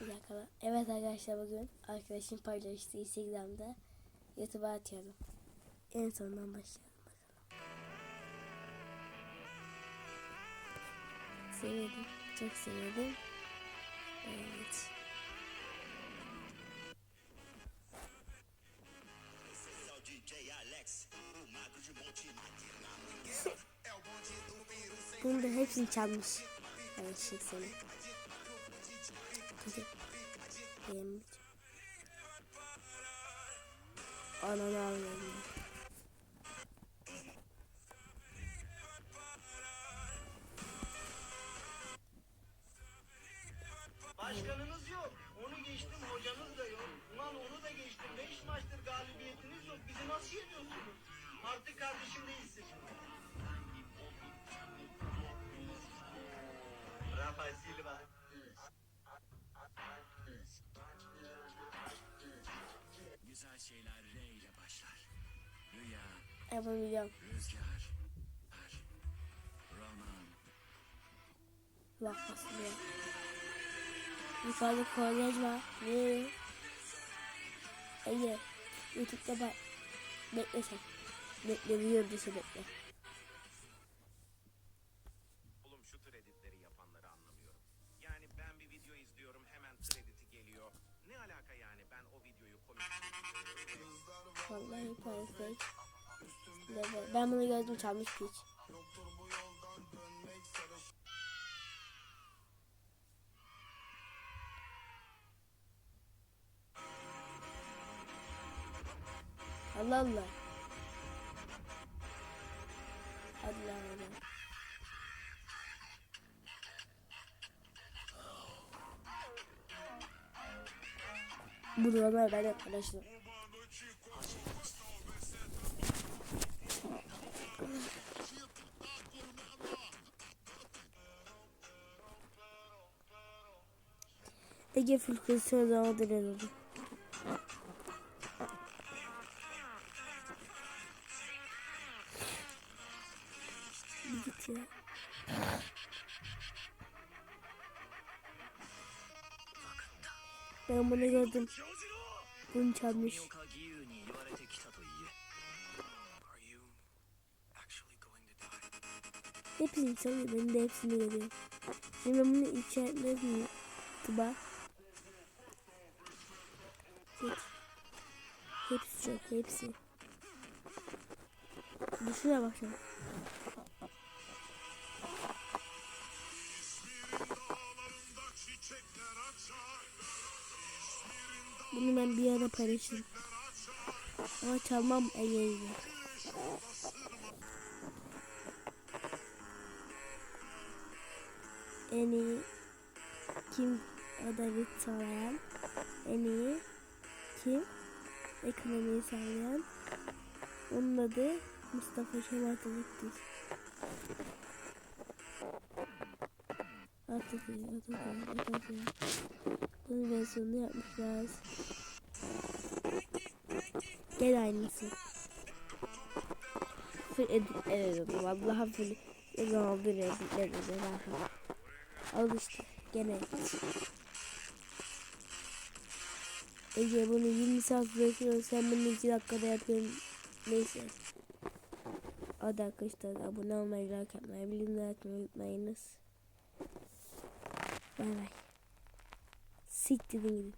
Bir dakika. Evet arkadaşlar bugün arkadaşım paylaştı Instagram'da YouTube'a atıyorum. En sondan başlayalım bakalım. Sevmedim. Çok sevmedim. Evet. Bunu da hepsini çalmış. Evet şey seni. Kötü. Beğenmeyeceğim. Ananı avradım. Başkanınız yok. Onu geçtim hocanız da yok. Ulan onu da geçtim. Beş maçtır galibiyetiniz yok. Bizi nasıl yeniyorsunuz? Artık kardeşim değilsin. Rafa Silva. Güzel şeyler R ile başlar. Rüya, Yapabiliyorum. rüzgar, er, roman. Bak aslında. Yukarıda kolej var. Ne? Ege. Youtube'da bak. Bekle sen. Bekle video dışı bekle. Vallahi perfect. Ben bunu gördüm çalmış piç. Allah Allah. Hadi lan hadi. Bu durumlar ben de Ege Fülküsü'ne daha direnir. Git ya. Ben bunu gördüm. Bunu çalmış. Hepsini çalıyor. Ben de hepsini görüyorum. Şimdi ben bunu içermez miyim? Tıba. Geç. Hepsi çok. Hepsi. Düşüne bak şimdi. Bunu ben bir ara paylaşırım. Ama çalmam Ege'yle. En iyi kim adalet sağlayan? En kim ekonomiyi sağlayan? Onun adı Mustafa Kemal Atatürk'tür. Atatürk, Atatürk, Atatürk. Bunun versiyonunu yapmışlar. Gel aynısı. Full edit ederim. Vallahi full yazamadır edit ederim. Al işte gene. Ege bunu 20 saat bekliyorsun sen bunu 2 dakikada yapıyorsun. Neyse. Hadi arkadaşlar abone olmayı, like atmayı, bildirimleri açmayı unutmayınız. Bay bay. Siktirin gidin.